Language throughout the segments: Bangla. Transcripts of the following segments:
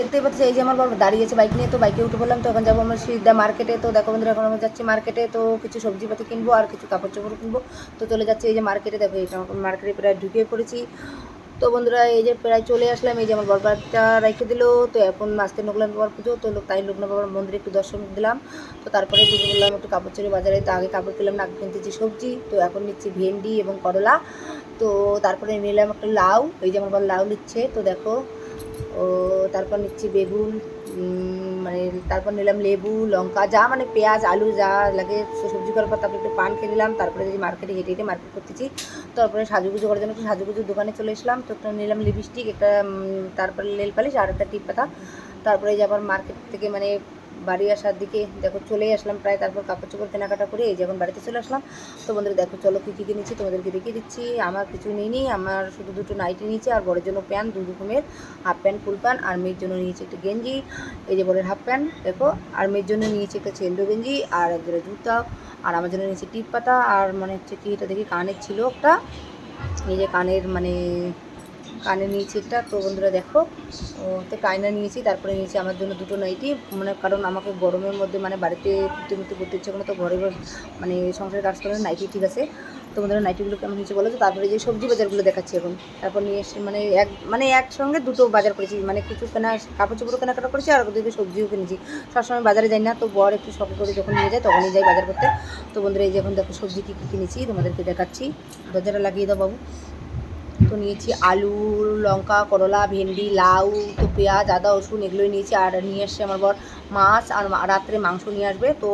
দেখতেই পাচ্ছি, এই যে আমার বাবা দাঁড়িয়েছে বাইক নিয়ে, তো বাইকে উঠে পড়লাম, তো এখন যাব আমরা সিদ্ধা মার্কেটে তো দেখো বন্ধুরা, এখন আমরা যাচ্ছি মার্কেটে তো কিছু সবজিপাতি কিনবো আর কিছু কাপড় চোপড় কিনবো। তো চলে যাচ্ছি এই যে মার্কেটে দেখো এই মার্কেটে প্রায় ঢুকে পড়েছি। তো বন্ধুরা, এই যে প্রায় চলে আসলাম, এই যে আমার বরবারটা রেখে দিল, তো এখন আসতে নগলাম বাবার পুজো, তো তাই লোকনাথ বাবার মন্দিরে একটু দর্শন দিলাম। তো তারপরে ঢুকে বললাম একটু কাপড় চড়ে বাজারে, তো আগে কাপড় কিনলাম না কিনতেছি সবজি, তো এখন নিচ্ছি ভেন্ডি এবং করলা। তো তারপরে নিলাম একটা লাউ, এই যে আমার লাউ নিচ্ছে, তো দেখো ও তারপর নিচ্ছি বেগুন মানে তারপর নিলাম লেবু, লঙ্কা, যা মানে পেঁয়াজ, আলু যা লাগে সবজি করার পর তারপরে একটু পান খেয়ে নিলাম, তারপরে যদি মার্কেটে হেঁটে হেঁটে মার্কেট করতেছি। তারপরে সাজুগুজু করার জন্য একটু সাজুগুজুর দোকানে চলে এসলাম, তো নিলাম লিপস্টিক, একটা তারপরে লেল পালিশ আর একটা টিপ পাতা তারপরে যে আবার মার্কেট থেকে মানে বাড়ি আসার দিকে দেখো চলেই আসলাম প্রায়, তারপর কাপড় চোপড় কেনাকাটা করে এই যে এখন বাড়িতে চলে আসলাম। তো বন্ধুরা দেখো, চলো কী কী কিনেছি তোমাদেরকে দেখিয়ে দিচ্ছি। আমার কিছু নিইনি আমার শুধু দুটো নাইটি নিয়েছি, আর বড়ের জন্য প্যান্ট দু রকমের হাফ প্যান্ট, ফুল প্যান্ট, আর মেয়ের জন্য নিয়েছি একটা গেঞ্জি, এই যে বড়ের হাফ প্যান্ট, দেখো। আর মেয়ের জন্য নিয়েছি একটা চেন্ডো গেঞ্জি, আর এক জোড়া জুতা, আর আমার জন্য নিয়েছি টিপ পাতা, আর মানে হচ্ছে কি এটা দেখি কানের ছিল একটা। এই যে কানের মানে কানে নিয়েছি একটা। তো বন্ধুরা দেখো তো কায়না নিয়েছি, তারপরে নিয়েছি আমার জন্য দুটো নাইটি। মানে কারণ আমাকে গরমের মধ্যে মানে বাড়িতে ঘুরতে ঘুরতে করতে ইচ্ছে করে তো ঘরে মানে সংসারের কাজ করে নাইটি ঠিক আছে। তো বন্ধুরা নাইটিগুলো কেমন হয়েছে বলো তো? তারপরে যে সবজি বাজারগুলো দেখাচ্ছি এখন। তারপর নিয়ে এসে মানে এক মানে একসঙ্গে দুটো বাজার করেছি। মানে কিছু কেনা, কাপড় চোপড় কেনাকাটা করেছি আর ওদিকে সবজিও কিনেছি। সবসময় বাজারে যাই না, তো বর একটু শখ করে যখন নিয়ে যায় তখনই যাই বাজার করতে। তো বন্ধুরা এই যে এখন দেখো সবজি কী কী কিনেছি, তোমাদেরকে দেখাচ্ছি। দরজাটা লাগিয়ে দাও বাবু। তো নিয়েছি আলু, লঙ্কা, করলা, ভেন্ডি, লাউ, তো পেঁয়াজ, আদা, রসুন এগুলোই নিয়েছি। আর নিয়ে এসছে আমার বর মাছ আর রাত্রে মাংস নিয়ে আসবে। তো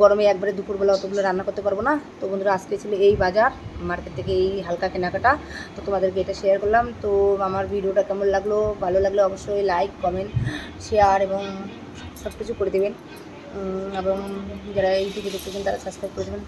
গরমে একবারে দুপুরবেলা অতগুলো রান্না করতে পারব না। তো বন্ধুরা, আজকে ছিল এই বাজার, মার্কেট থেকে এই হালকা কেনাকাটা। তো তোমাদেরকে এটা শেয়ার করলাম। তো আমার ভিডিওটা কেমন লাগল, ভালো লাগলে অবশ্যই লাইক কমেন্ট শেয়ার এবং সব কিছু করে দেবেন। এবং যারা ইউটিউবে দেখতেছেন তারা সাবস্ক্রাইব করে দেবেন।